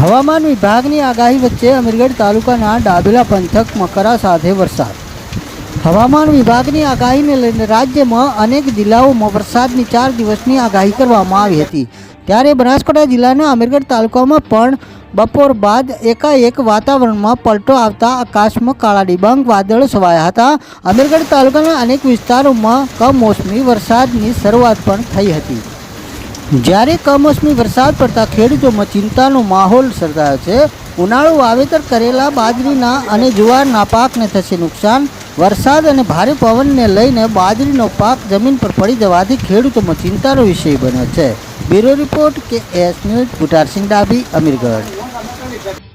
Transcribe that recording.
હવામાન વિભાગની આગાહી વચ્ચે અમીરગઢ તાલુકાના ડાબેલા પંથક મકરા સાથે વરસાદ. હવામાન વિભાગની આગાહીને લઈને રાજ્યમાં અનેક જિલ્લાઓમાં વરસાદની ચાર દિવસની આગાહી કરવામાં આવી હતી. ત્યારે બનાસકાંઠા જિલ્લાના અમીરગઢ તાલુકામાં પણ બપોર બાદ એકાએક વાતાવરણમાં પલટો આવતા આકાશમાં કાળા ડિબાંગ વાદળો છવાયા હતા. અમીરગઢ તાલુકાના અનેક વિસ્તારોમાં કમોસમી વરસાદની શરૂઆત પણ થઈ હતી. જ્યારે કમોસમી વરસાદ પડતા ખેડૂતોમાં ચિંતાનો માહોલ સર્જાયો છે, ઉનાળુ વાવેતર કરેલા બાજરીના અને જુવારના પાકને થશે નુકસાન. વરસાદ અને ભારે પવનને લઈને બાજરીનો પાક જમીન પર પડી જવાથી ખેડૂતોમાં ચિંતાનો વિષય બન્યો છે. Bureau report K S news Butarsingh Dabhi, Amirgadh.